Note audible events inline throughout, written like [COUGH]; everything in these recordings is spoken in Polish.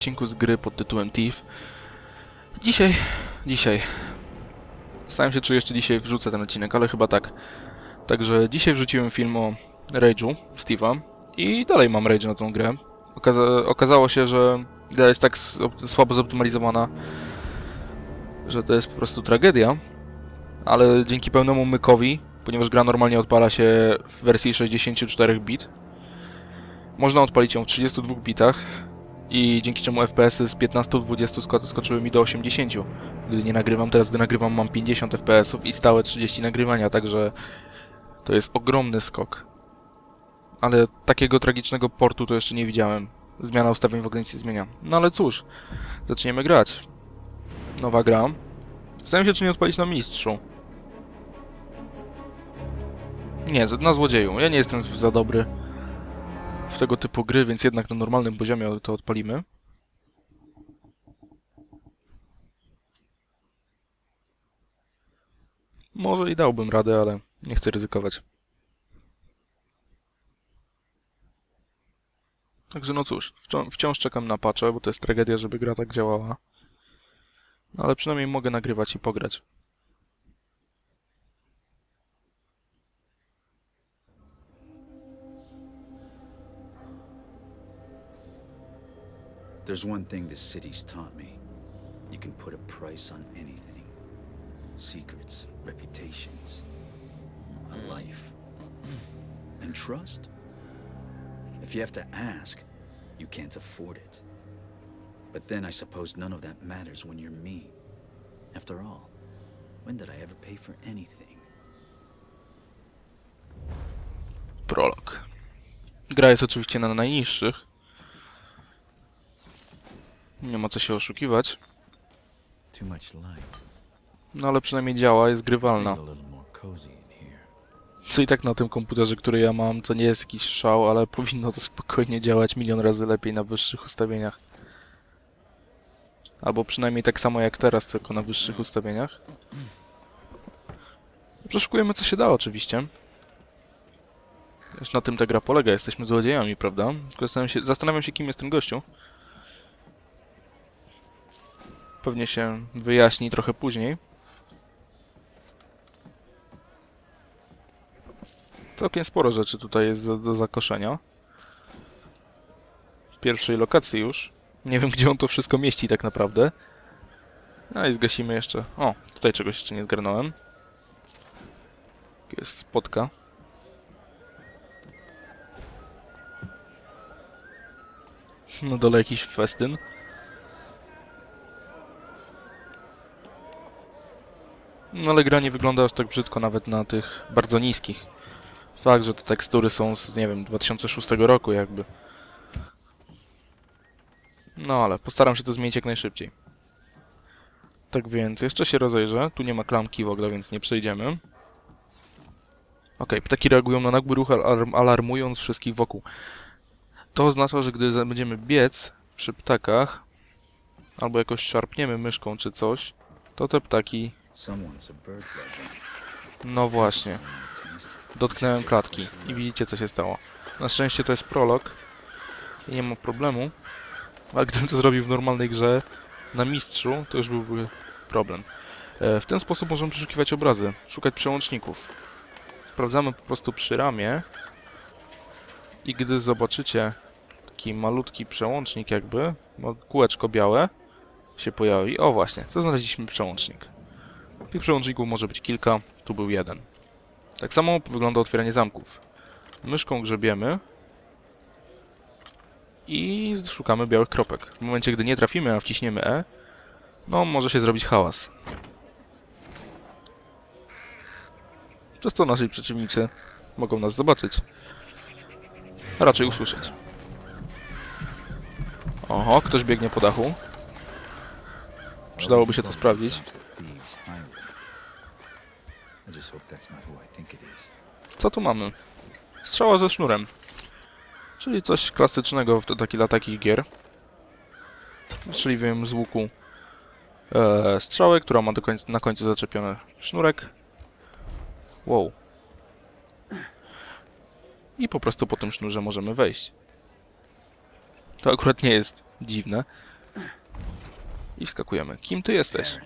odcinku z gry pod tytułem Thief. Dzisiaj, dzisiaj. Zastanawiam się, czy jeszcze dzisiaj wrzucę ten odcinek, ale chyba tak. Także dzisiaj wrzuciłem film o Rage'u Steve'a i dalej mam Rage na tą grę. Okaza okazało się, że gra jest tak słabo zoptymalizowana, że to jest po prostu tragedia. Ale dzięki pełnemu mykowi, ponieważ gra normalnie odpala się w wersji 64 bit, można odpalić ją w 32 bitach, i dzięki czemu FPS-y z 15-20 sko- skoczyły mi do 80. Gdy nie nagrywam, teraz gdy nagrywam mam 50 FPS-ów i stałe 30 nagrywania, także to jest ogromny skok. Ale takiego tragicznego portu to jeszcze nie widziałem. Zmiana ustawień w ogóle nic zmienia. No ale cóż, zaczniemy grać. Nowa gra. Zastanawiam się, czy nie odpalić na mistrzu. Nie, na złodzieju. Ja nie jestem za dobry w tego typu gry, więc jednak na normalnym poziomie to odpalimy. Może i dałbym radę, ale nie chcę ryzykować. Także no cóż, wcią- wciąż czekam na patche, bo to jest tragedia, żeby gra tak działała. No ale przynajmniej mogę nagrywać i pograć. There's one thing this city's taught me. You can put a price on anything. Secrets, reputations, a hmm. life. And trust? If you have to ask, you can't afford it. But then I suppose none of that matters when you're me. After all, when did I ever pay for anything? Prolog. Gra jest oczywiście na najniższych. Nie ma co się oszukiwać. No ale przynajmniej działa, jest grywalna. Co i tak na tym komputerze, który ja mam, to nie jest jakiś szał, ale [LAUGHS] powinno to spokojnie działać milion razy lepiej na wyższych ustawieniach. Albo przynajmniej tak samo jak teraz, tylko na wyższych ustawieniach. Przeszukujemy co się da oczywiście. Już na tym ta gra polega, jesteśmy złodziejami, prawda? Zastanawiam się, zastanawiam się kim jest ten gościu. Pewnie się wyjaśni trochę później. Całkiem sporo rzeczy tutaj jest do, do zakoszenia. W pierwszej lokacji już. Nie wiem, gdzie on to wszystko mieści tak naprawdę. No i zgasimy jeszcze... O, tutaj czegoś jeszcze nie zgarnąłem. Jest spotka. Na dole jakiś festyn. No ale gra nie wygląda aż tak brzydko nawet na tych bardzo niskich. Fakt, że te tekstury są z, nie wiem, 2006 roku jakby. No ale postaram się to zmienić jak najszybciej. Tak więc, jeszcze się rozejrzę. Tu nie ma klamki w ogóle, więc nie przejdziemy. Okej, ptaki reagują na nagły ruch, alarm, alarmując wszystkich wokół. To oznacza, że gdy będziemy biec przy ptakach, albo jakoś szarpniemy myszką czy coś, to te ptaki... No właśnie. Dotknąłem klatki i widzicie co się stało. Na szczęście to jest prolog i nie ma problemu, ale gdybym to zrobił w normalnej grze na mistrzu, to już byłby problem. E, W ten sposób możemy przeszukiwać obrazy, szukać przełączników. Sprawdzamy po prostu przy ramię i gdy zobaczycie taki malutki przełącznik jakby, kółeczko białe się pojawi. O właśnie, to znaleźliśmy przełącznik. Tych przełączników może być kilka, tu był jeden. Tak samo wygląda otwieranie zamków. Myszką grzebiemy i szukamy białych kropek. W momencie, gdy nie trafimy, a wciśniemy E, no może się zrobić hałas. Przez to nasi przeciwnicy mogą nas zobaczyć. A raczej usłyszeć. Oho, ktoś biegnie po dachu. Przydałoby się to sprawdzić. Thieves highway. I just hope that's not who I think it is. Co tu mamy? Strzała ze sznurem. Czyli coś klasycznego w taki, dla takich gier. Strzeliwuję z łuku e, strzałę, która ma końca, na końcu zaczepiony sznurek. Wow. I po prostu po tym sznurze możemy wejść. To akurat nie jest dziwne. I wskakujemy. Kim ty jesteś?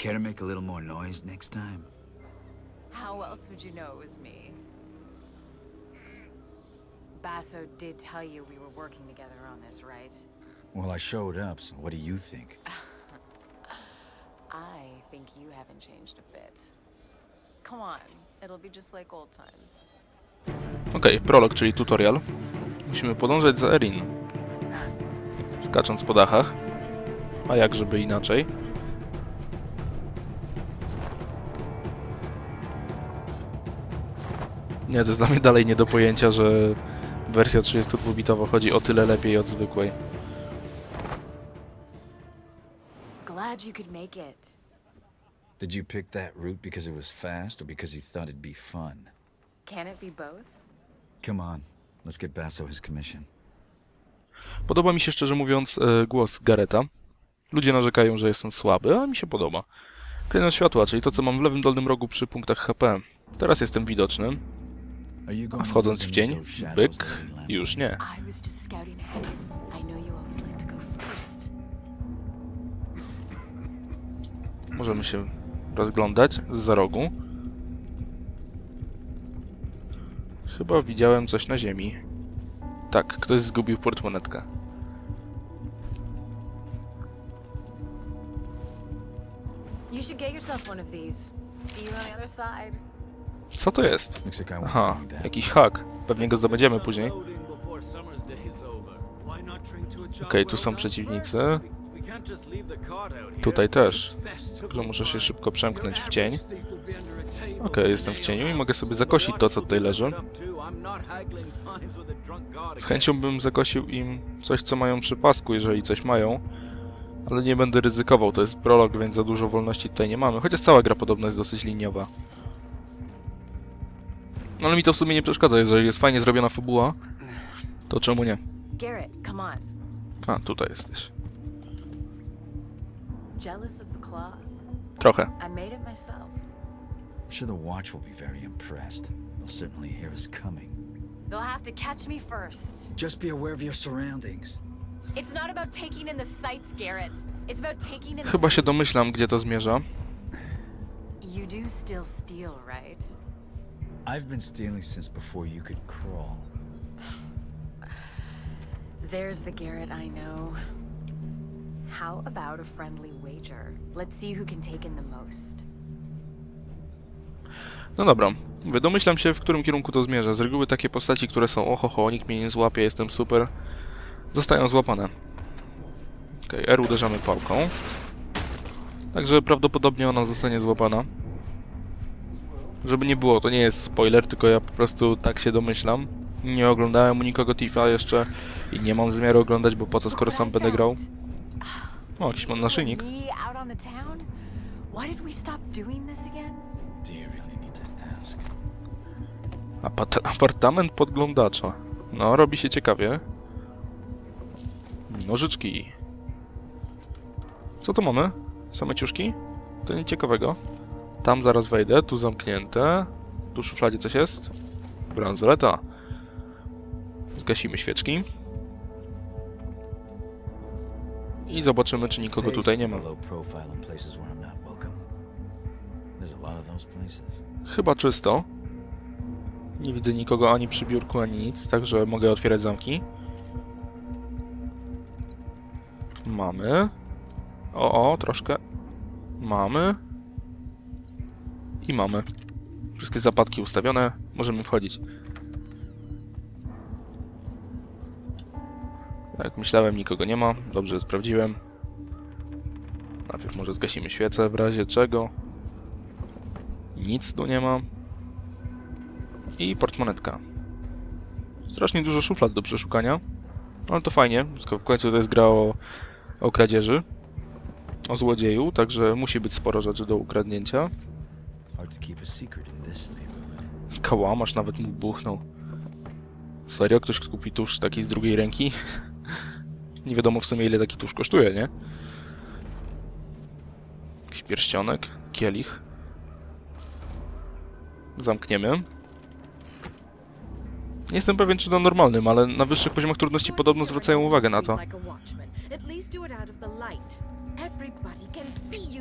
Care to make a little more noise next time? How else would you know it was me? Basso did tell you we were working together on this, right? Well, I showed up, so what do you think? [LAUGHS] I think you haven't changed a bit. Come on, it'll be just like old times. Okej, prolog, czyli tutorial. Musimy podążać za Erin. Skacząc po dachach. A jak żeby inaczej? Nie, to jest dla mnie dalej nie do pojęcia, że wersja 32-bitowa chodzi o tyle lepiej od zwykłej. Glad you could make it. Did you pick that route because it was fast or because you thought it'd be fun? Can it be both? Come on, let's get Basso his commission. Podoba mi się szczerze mówiąc e, głos Gareta. Ludzie narzekają, że jest on słaby, a mi się podoba. Klejnot światła, czyli to co mam w lewym dolnym rogu przy punktach HP. Teraz jestem widoczny, wchodząc w cień, byk, już nie. Możemy się rozglądać z za rogu. Chyba widziałem coś na ziemi. Tak, ktoś zgubił portmonetkę. You should get yourself one of these. See you on the other side. Co to jest? Aha, jakiś hak. Pewnie go zdobędziemy później. Okej, tu są przeciwnicy. Tutaj też. Także muszę się szybko przemknąć w cień. Okej, jestem w cieniu i mogę sobie zakosić to, co tutaj leży. Z chęcią bym zakosił im coś, co mają przy pasku, jeżeli coś mają. Ale nie będę ryzykował, to jest prolog, więc za dużo wolności tutaj nie mamy. Chociaż cała gra podobno jest dosyć liniowa. No ale mi to w sumie nie przeszkadza, jeżeli jest fajnie zrobiona fabuła, to czemu nie? Garrett, come on. A, tutaj jesteś. Jealous of the claw? Trochę. I made it myself. I'm sure the Watch will be very impressed. They'll certainly hear us coming. They'll have to catch me first. Just be aware of your surroundings. It's not about taking in the sights, Garrett. It's about taking in the Chyba się domyślam, gdzie to zmierza. You do still steal, right? I've been stealing since before you could crawl. There's the Garrett I know. How about a friendly wager? Let's see who can take in the most. No dobra, mówię, domyślam się, w którym kierunku to zmierza. Z reguły takie postaci, które są ohoho, nikt mnie nie złapie, jestem super, zostają złapane. Okej, R uderzamy pałką. Także prawdopodobnie ona zostanie złapana. Żeby nie było, to nie jest spoiler, tylko ja po prostu tak się domyślam. Nie oglądałem u nikogo Tifa jeszcze i nie mam zamiaru oglądać, bo po co, skoro sam będę grał. O, jakiś mam naszyjnik. To? Apat apartament podglądacza. No, robi się ciekawie. Nożyczki. Co tu mamy? Same ciuszki? To nic ciekawego. Tam zaraz wejdę, tu zamknięte. Tu w szufladzie coś jest. Bransoleta. Zgasimy świeczki. I zobaczymy, czy nikogo tutaj nie ma. Chyba czysto. Nie widzę nikogo ani przy biurku, ani nic, także mogę otwierać zamki. Mamy. O, o, troszkę. Mamy. I mamy. Wszystkie zapadki ustawione. Możemy wchodzić. Jak myślałem, nikogo nie ma. Dobrze, sprawdziłem. Najpierw może zgasimy świecę w razie czego. Nic tu nie ma. I portmonetka. Strasznie dużo szuflad do przeszukania. Ale to fajnie, w końcu to jest gra o, o kradzieży. O złodzieju, także musi być sporo rzeczy do ukradnięcia. Kałamarz nawet mu buchnął. Serio? Ktoś kupi tusz taki z drugiej ręki? [LAUGHS] nie wiadomo w sumie ile taki tusz kosztuje, nie? Jakiś pierścionek, kielich. Zamkniemy. Nie jestem pewien, czy na normalnym, ale na wyższych poziomach trudności podobno zwracają uwagę na to.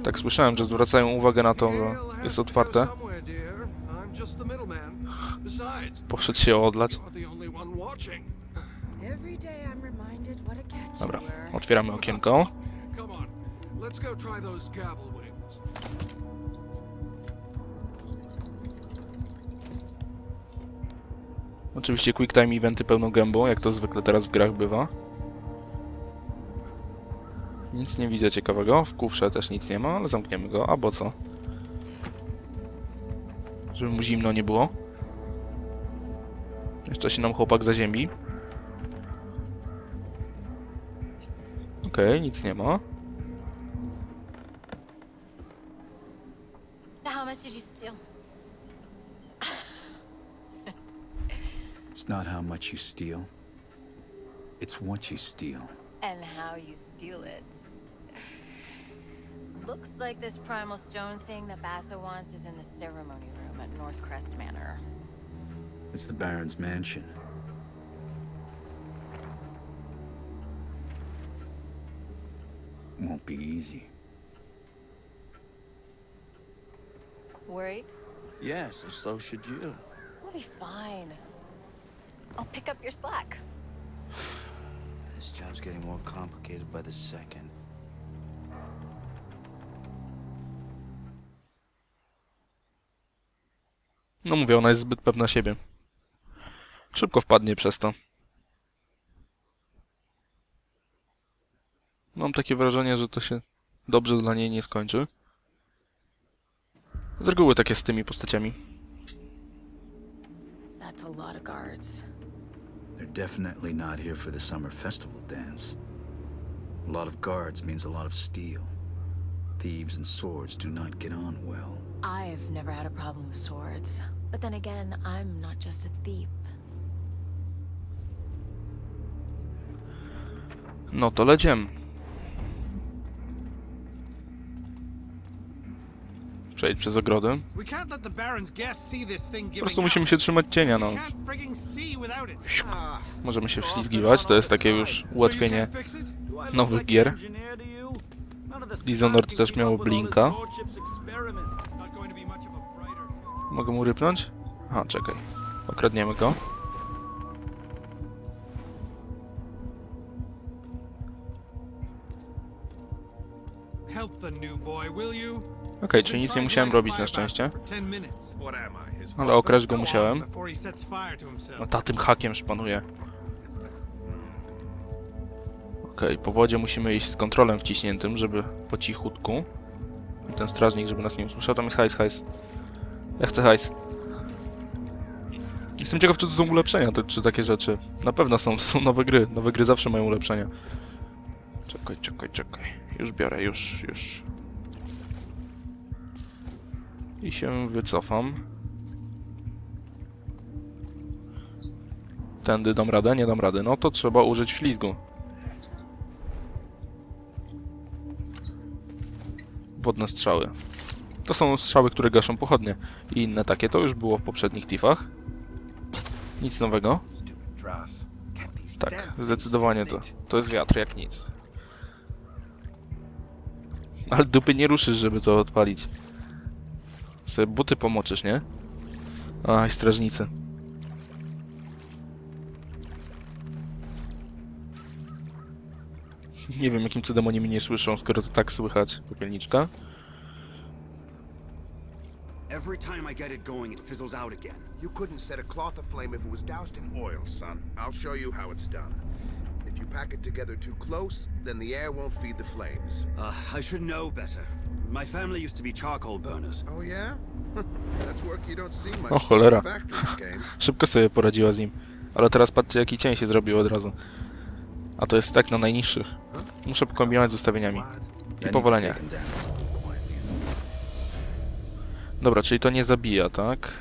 Tak słyszałem, że zwracają uwagę na to, że jest otwarte. Poszedł się odlać. Dobra, otwieramy okienko. Oczywiście quick time eventy pełną gębą, jak to zwykle teraz w grach bywa. Nic nie widzę ciekawego. W kufrze też nic nie ma, ale zamkniemy go. Albo co? Żeby mu zimno nie było. Jeszcze się nam chłopak zaziębi. Okej, nic nie ma. It's not how much you steal, it's what you steal. And how you steal it. Looks like this primal stone thing that Basso wants is in the ceremony room at North Crest Manor. It's the Baron's mansion. Won't be easy. Worried? Yes, and so should you. We'll be fine. I'll pick up your slack. [SIGHS] [LAUGHS] This job's getting more complicated by the second. No mówię, ona jest zbyt pewna siebie. Szybko wpadnie przez to. Mam takie wrażenie, że to się dobrze dla niej nie skończy. Z reguły tak jest z tymi postaciami. That's a lot of guards. They're definitely not here for the summer festival dance. A lot of guards means a lot of steel. Thieves and swords do not get on well. I've never had a problem with swords. But then again, I'm not just a thief. No to leciem. See this thing Po prostu musimy się trzymać cienia, no. Możemy się wślizgiwać, to jest takie już ułatwienie nowych gier. Dishonored też miało blinka. Mogę mu rypnąć? Aha, czekaj. Okradniemy go. Help the new boy, will you? Okej, czyli nic nie musiałem robić na szczęście. Ale okraść go musiałem. No ta tym hakiem szpanuje. Okej, po wodzie musimy iść z kontrolem wciśniętym, żeby po cichutku. I Ten strażnik, żeby nas nie usłyszał. Tam jest hajs, hajs. Ja chcę hajs. Jestem ciekaw, czy to są ulepszenia, to, czy takie rzeczy. Na pewno są, są nowe gry. Nowe gry zawsze mają ulepszenia. Czekaj, czekaj, czekaj. Już biorę, już, już. I się wycofam. Tędy dam radę? Nie dam rady. No to trzeba użyć ślizgu. Wodne strzały. To są strzały, które gaszą pochodnie. I inne takie. To już było w poprzednich tifach. Nic nowego. Tak, zdecydowanie to. To jest wiatr jak nic. Ale dupy nie ruszysz, żeby to odpalić. Sobie buty pomoczysz, nie? Aj, strażnicy. [LAUGHS] Nie wiem, jakim cudem oni mnie nie słyszą, skoro to tak słychać. Popielniczka. Every time I get it going, it fizzles out again. You couldn't set a cloth aflame if it was doused in oil, son. I'll show you how it's done. If you pack it together too close, then the air won't feed the flames. Uh, I should know better. My family used to be charcoal burners. Oh, yeah? [LAUGHS] That's work you don't see much O cholera. [LAUGHS] Szybko sobie poradziła z nim. Ale teraz patrzcie, jaki cień się zrobił od razu. A to jest tak na najniższych. Muszę pokombinować z ustawieniami. I quietly. Dobra, czyli to nie zabija, tak?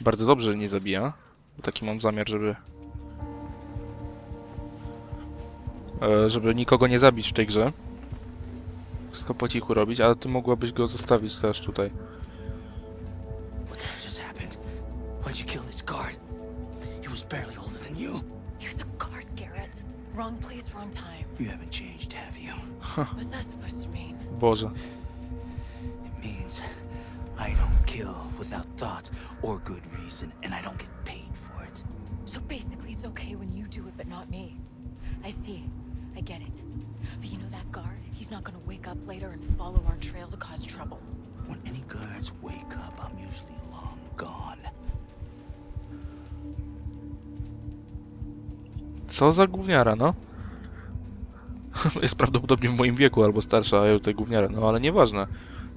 Bardzo dobrze, że nie zabija. Bo Taki mam zamiar, żeby... E, żeby nikogo nie zabić w tej grze wszystko po cichu robić, ale ty mogłabyś go zostawić też tutaj. You. Garrett. To? Boże. I don't kill without thought or good reason, and I don't get paid for it. So basically, it's okay when you do it, but not me. I see. I get it. But you know that guard? He's not gonna wake up later and follow our trail to cause trouble. When any guards wake up, I'm usually long gone. Co za gówniara, no? [LAUGHS] Jest prawdopodobnie w moim wieku albo starsza, a ja tutaj gówniara, no ale nieważne.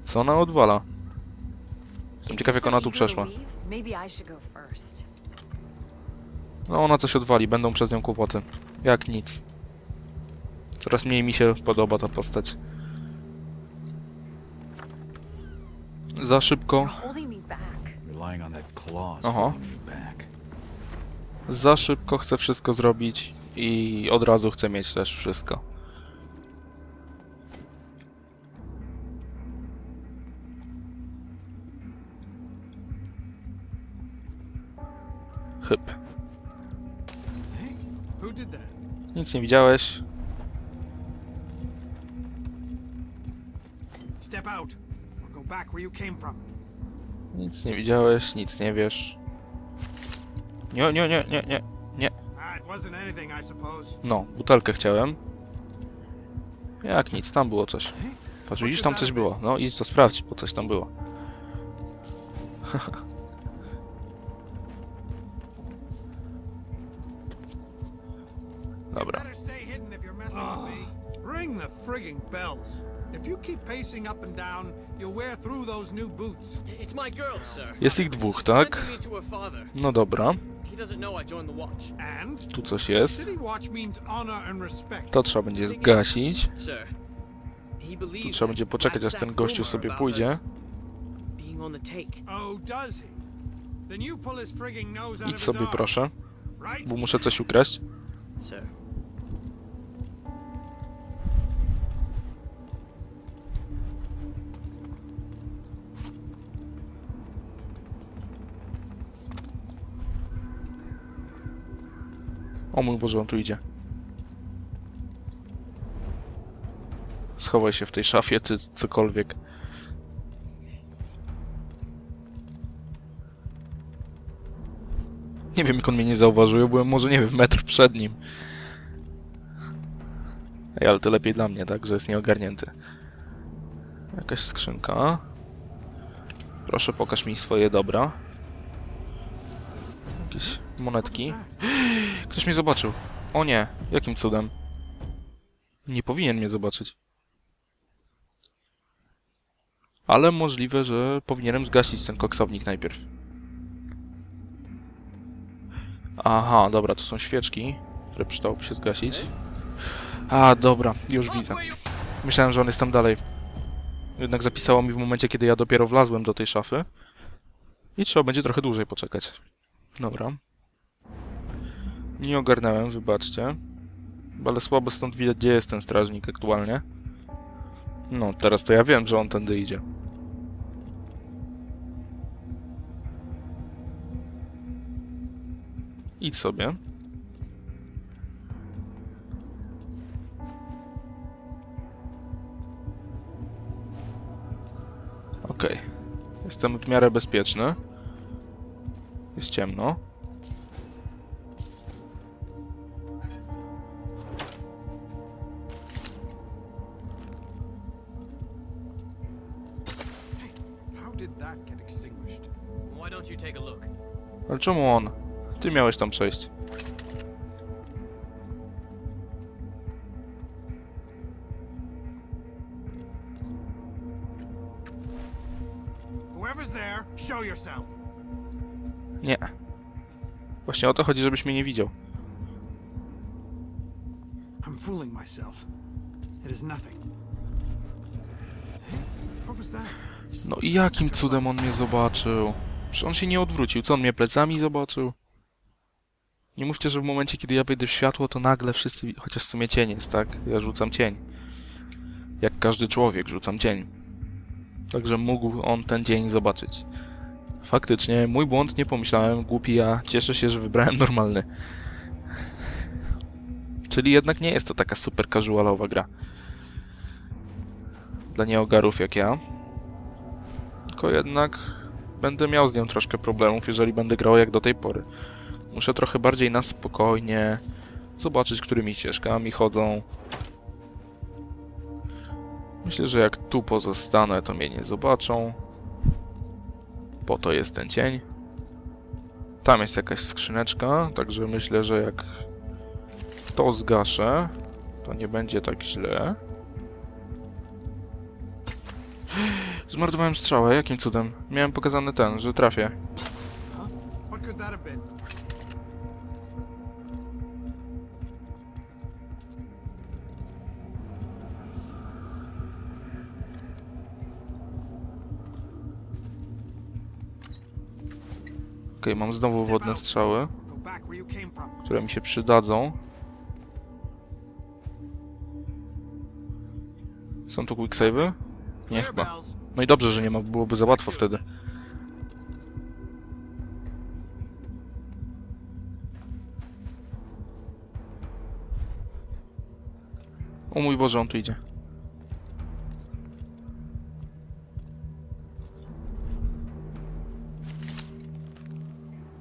Co ona odwala? Jestem ciekaw jak ona tu przeszła. No ona coś odwali, będą przez nią kłopoty. Jak nic. Coraz mniej mi się podoba ta postać. Za szybko, back. za szybko chcę wszystko zrobić i od razu chcę mieć też wszystko. That? Nic nie widziałeś? Nic nie widziałeś, nic nie wiesz. Nie, nie, nie, nie, nie, nie. Ah. No, butelkę chciałem. Jak nic, tam było coś. Patrz, widzisz, tam coś było. No, idź to sprawdź, bo coś tam było. [LAUGHS] Dobra. Ring the frigging bells. If you keep pacing up and down, you'll wear through those new boots. It's my girl, sir. Jest ich dwóch, tak? No dobra. Tu coś jest. To trzeba będzie zgasić. Tu trzeba będzie poczekać, aż ten gościu sobie pójdzie. Oh, Idź sobie, proszę, bo muszę coś ukraść. O mój Boże, on tu idzie. Schowaj się w tej szafie, czy cokolwiek. Nie wiem, jak on mnie nie zauważył. Ja byłem może, nie wiem, metr przed nim. Ej, ale to lepiej dla mnie, tak? Że jest nieogarnięty. Jakaś skrzynka. Proszę, pokaż mi swoje dobra. Jakieś monetki. Ktoś mnie zobaczył. O nie, jakim cudem? Nie powinien mnie zobaczyć. Ale możliwe, że powinienem zgasić ten koksownik najpierw. Aha, dobra, to są świeczki, które przydałoby się zgasić. A, dobra, już widzę. Myślałem, że on jest tam dalej. Jednak zapisało mi w momencie, kiedy ja dopiero wlazłem do tej szafy. I trzeba będzie trochę dłużej poczekać. Dobra. Nie ogarnąłem, wybaczcie. Ale słabo stąd widać, gdzie jest ten strażnik aktualnie. No, teraz to ja wiem, że on tędy idzie. Idź sobie. Okej. Jestem w miarę bezpieczny. Jest ciemno. Ale czemu on? Ty miałeś tam przejść. Nie. Właśnie o to chodzi, żebyś mnie nie widział. I'm fooling myself. It is nothing. No i jakim cudem on mnie zobaczył? On się nie odwrócił. Co, on mnie plecami zobaczył? Nie mówcie, że w momencie, kiedy ja wejdę w światło, to nagle wszyscy... Chociaż w sumie cień jest, tak? Ja rzucam cień. Jak każdy człowiek rzucam cień. Także mógł on ten dzień zobaczyć. Faktycznie, mój błąd, nie pomyślałem, głupi ja. Cieszę się, że wybrałem normalny. Czyli jednak nie jest to taka super casualowa gra. Dla nieogarów jak ja. Tylko jednak będę miał z nią troszkę problemów, jeżeli będę grał jak do tej pory. Muszę trochę bardziej na spokojnie zobaczyć, którymi ścieżkami chodzą. Myślę, że jak tu pozostanę, to mnie nie zobaczą. Po to jest ten cień. Tam jest jakaś skrzyneczka, także myślę, że jak to zgaszę, to nie będzie tak źle. Zmarnowałem strzałę, jakim cudem? Miałem pokazany ten, że trafię. Okej, mam znowu wodne strzały, które mi się przydadzą. Są tu quick save'y? Nie chyba. No i dobrze, że nie ma, byłoby za łatwo wtedy. O mój Boże, on tu idzie.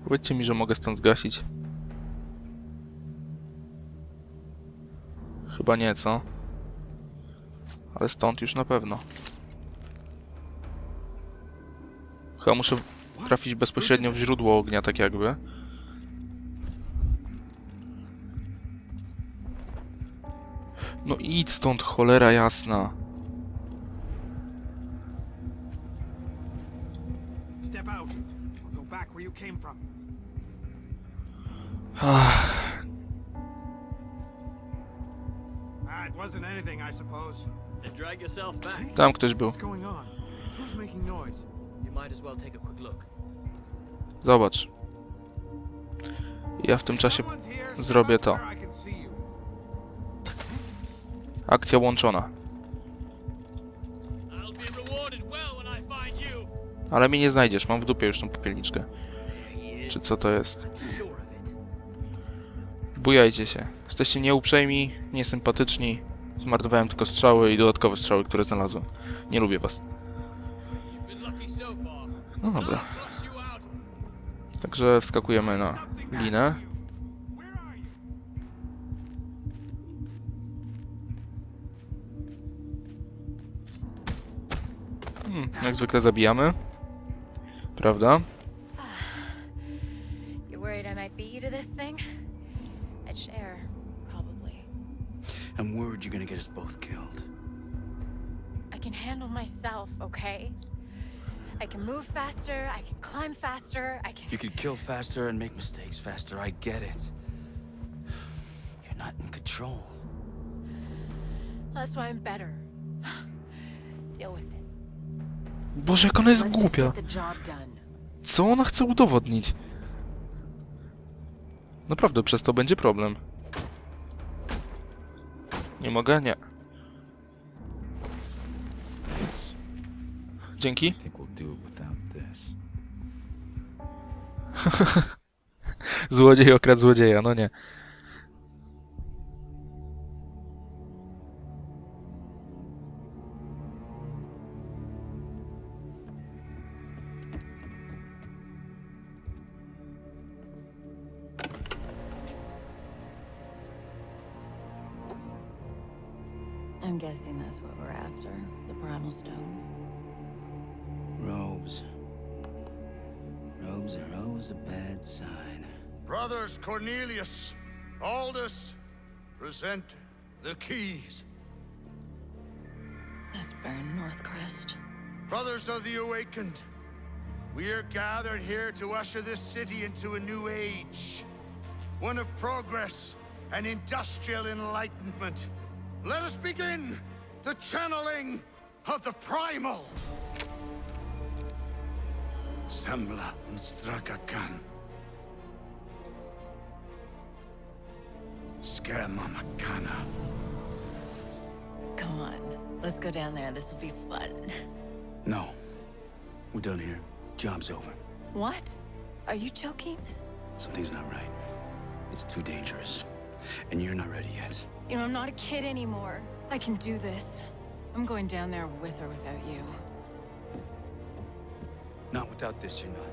Powiedzcie mi, że mogę stąd zgasić. Chyba nie, co? Ale stąd już na pewno. Chyba muszę trafić bezpośrednio w źródło ognia, tak jakby. No idź stąd, cholera jasna. Ah. Tam ktoś był. What's going on? Who's making noise? You might as well take a quick look. Zobacz. Ja w tym czasie zrobię to. akcja łączona. Ale mnie nie znajdziesz, mam w dupie już tą popielniczkę. Czy co to jest? Bujajcie się. Jesteście nieuprzejmi, niesympatyczni. Zmarnowałem tylko strzały i dodatkowe strzały, które znalazłem. Nie lubię was. No dobra. Także wskakujemy na linę. Hmm, jak zwykle zabijamy. Prawda? I'm worried you're gonna get us both killed. I can handle myself, okay? I can move faster, I can climb faster, I can. You could kill faster and make mistakes faster. I get it. You're not in control. That's why I'm better. [SIGHS] Deal with it. Boże, jak ona jest Let's just głupia. get the job done. Co ona chce udowodnić? Naprawdę, przez to będzie problem. Nie mogę? Nie. Dzięki. I think we'll do it without this. [LAUGHS] Złodziej okradł złodzieja, no nie. Cornelius, Aldous, present the keys. This burn Northcrest. Brothers of the Awakened, we are gathered here to usher this city into a new age. One of progress and industrial enlightenment. Let us begin the channeling of the primal. Sembla and Strakakan. Skema Makana. Come on, let's go down there. This will be fun. No. We're done here. Job's over. What? Are you joking? Something's not right. It's too dangerous. and you're not ready yet. You know, I'm not a kid anymore. I can do this. I'm going down there with or without you. Not without this, you're not.